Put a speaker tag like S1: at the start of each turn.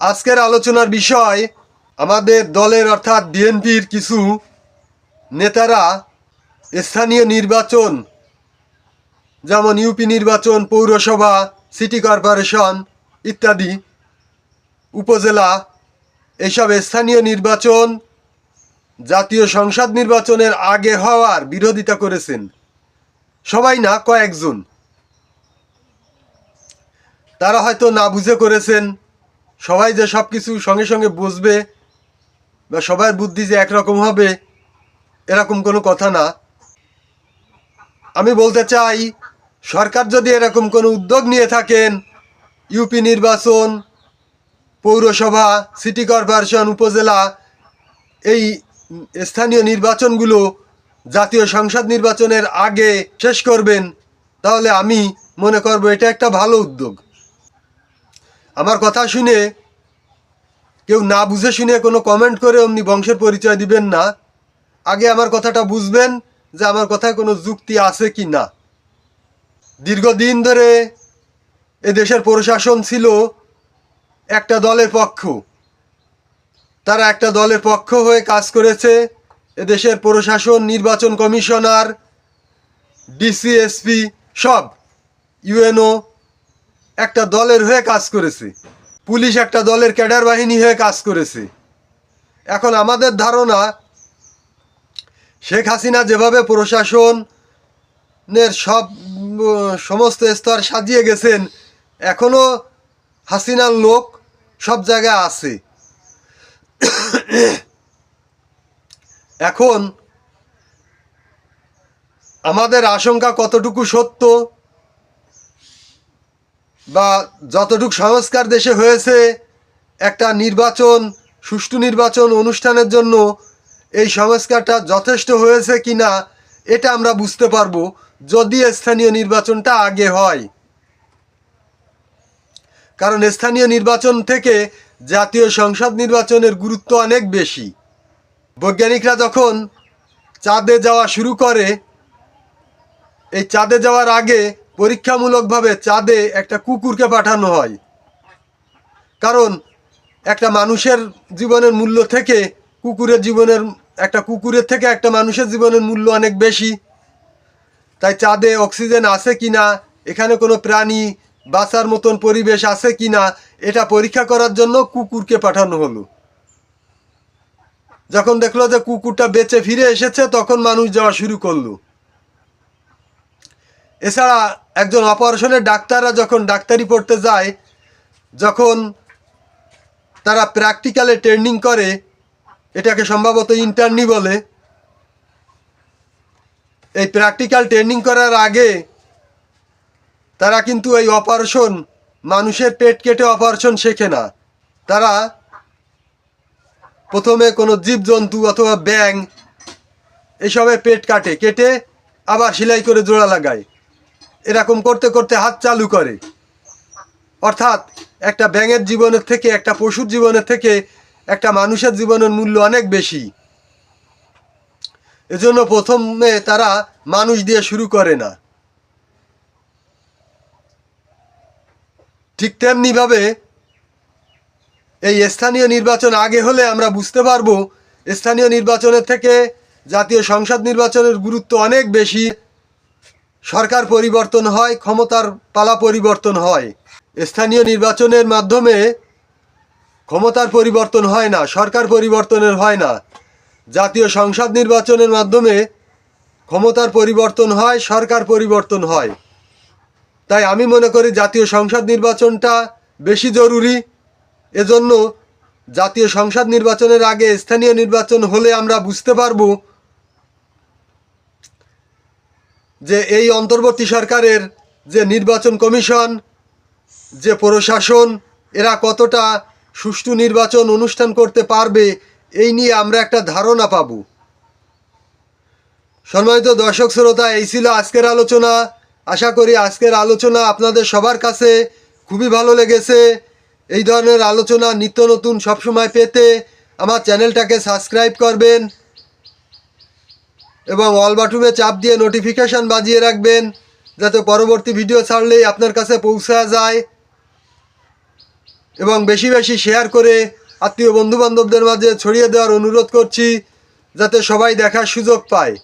S1: আজকের আলোচনার বিষয় আমাদের দলের অর্থাৎ বিএনপির কিছু নেতারা স্থানীয় নির্বাচন, যেমন ইউপি নির্বাচন, পৌরসভা, সিটি কর্পোরেশন ইত্যাদি, উপজেলা এসব স্থানীয় নির্বাচন জাতীয় সংসদ নির্বাচনের আগে হওয়ার বিরোধিতা করেছেন। সবাই না, কয়েকজন। তারা হয়তো না বুঝে করেছেন। সবাই যে সব কিছু সঙ্গে সঙ্গে বুঝবে বা সবার বুদ্ধি যে একরকম হবে, এরকম কোনো কথা না। আমি বলতে চাই, সরকার যদি এরকম কোনো উদ্যোগ নিয়ে থাকেন ইউপি নির্বাচন, পৌরসভা সিটি কর্পোরেশন উপজেলা, এই স্থানীয় নির্বাচনগুলো জাতীয় সংসদ নির্বাচনের আগে শেষ করবেন, তাহলে আমি মনে করব এটা একটা ভালো উদ্যোগ। আমার কথা শুনে, কেউ না বুঝে শুনে কোনো কমেন্ট করে অমনি বংশের পরিচয় দিবেন না। আগে আমার কথাটা বুঝবেন যে আমার কথায় কোনো যুক্তি আছে কি না। দীর্ঘদিন ধরে এ দেশের প্রশাসন ছিল একটা দলের পক্ষ। তারা একটা দলের পক্ষ হয়ে কাজ করেছে। এদেশের প্রশাসন, নির্বাচন কমিশনার, ডিসিএসপি সব, ইউএনও একটা দলের হয়ে কাজ করেছে। পুলিশ একটা দলের ক্যাডার বাহিনী হয়ে কাজ করেছে। এখন আমাদের ধারণা, শেখ হাসিনা যেভাবে প্রশাসনের সব সমস্ত স্তর সাজিয়ে গেছেন এখনও হাসিনার লোক সব জায়গায় আছে। এখন আমাদের আশঙ্কা কতটুকু সত্য বা যতটুকু সংস্কার দেশে হয়েছে, একটা নির্বাচন, সুষ্ঠু নির্বাচন অনুষ্ঠানের জন্য এই সংস্কারটা যথেষ্ট হয়েছে কি না এটা আমরা বুঝতে পারব যদি স্থানীয় নির্বাচনটা আগে হয়। কারণ স্থানীয় নির্বাচন থেকে জাতীয় সংসদ নির্বাচনের গুরুত্ব অনেক বেশি। বৈজ্ঞানিকরা যখন চাঁদে যাওয়া শুরু করে, এই চাঁদে যাওয়ার আগে পরীক্ষামূলকভাবে চাঁদে একটা কুকুরকে পাঠানো হয়। কারণ একটা মানুষের জীবনের মূল্য থেকে কুকুরের জীবনের, একটা কুকুরের থেকে একটা মানুষের জীবনের মূল্য অনেক বেশি। তাই চাঁদে অক্সিজেন আছে কি না এখানে কোনো প্রাণী বাঁচার মতন পরিবেশ আছে কি না এটা পরীক্ষা করার জন্য কুকুরকে পাঠানো হলো। যখন দেখল যে কুকুরটা বেঁচে ফিরে এসেছে, তখন মানুষ যাওয়া শুরু করল। এছাড়া একজন অপারেশনের ডাক্তাররা যখন ডাক্তারি পড়তে যায়, যখন তারা প্র্যাকটিক্যালে ট্রেনিং করে, এটাকে সম্ভবত ইন্টার্নি বলে, এই প্র্যাকটিক্যাল ট্রেনিং করার আগে তারা কিন্তু এই অপারেশন মানুষের পেট কেটে অপারেশন শেখে না। তারা প্রথমে কোনো জীবজন্তু অথবা ব্যাং এসবে পেট কাটে, কেটে আবার সেলাই করে জোড়া লাগায়। এরকম করতে করতে হাত চালু করে। অর্থাৎ একটা ব্যাঙের জীবনের থেকে, একটা পশুর জীবনের থেকে একটা মানুষের জীবনের মূল্য অনেক বেশি। এজন্য প্রথমে তারা মানুষ দিয়ে শুরু করে না। ঠিক তেমনিভাবে এই স্থানীয় নির্বাচন আগে হলে আমরা বুঝতে পারব, স্থানীয় নির্বাচনের থেকে জাতীয় সংসদ নির্বাচনের গুরুত্ব অনেক বেশি। সরকার পরিবর্তন হয়, ক্ষমতার পালা পরিবর্তন হয়। স্থানীয় নির্বাচনের মাধ্যমে ক্ষমতার পরিবর্তন হয় না, সরকার পরিবর্তনের হয় না। জাতীয় সংসদ নির্বাচনের মাধ্যমে ক্ষমতার পরিবর্তন হয়, সরকার পরিবর্তন হয়। তাই আমি মনে করি জাতীয় সংসদ নির্বাচনটা বেশি জরুরি। এজন্য জাতীয় সংসদ নির্বাচনের আগে স্থানীয় নির্বাচন হলে আমরা বুঝতে পারব যে এই অন্তর্বর্তী সরকারের যে নির্বাচন কমিশন, যে প্রশাসন, এরা কতটা সুষ্ঠু নির্বাচন অনুষ্ঠান করতে পারবে, এই নিয়ে আমরা একটা ধারণা পাব। সম্মানিত দর্শক শ্রোতা, এই ছিল আজকের আলোচনা। আশা করি আজকের আলোচনা আপনাদের সবার কাছে খুবই ভালো লেগেছে। এই ধরনের আলোচনা নিত্য নতুন সবসময় পেতে আমার চ্যানেলটাকে সাবস্ক্রাইব করবেন। এবং অল বাটুমে চাপ দিয়ে নোটিফিকেশান বাজিয়ে রাখবেন, যাতে পরবর্তী ভিডিও ছাড়লেই আপনার কাছে পৌঁছা যায়। এবং বেশি বেশি শেয়ার করে আত্মীয় বন্ধুবান্ধবদের মাঝে ছড়িয়ে দেওয়ার অনুরোধ করছি, যাতে সবাই দেখার সুযোগ পায়।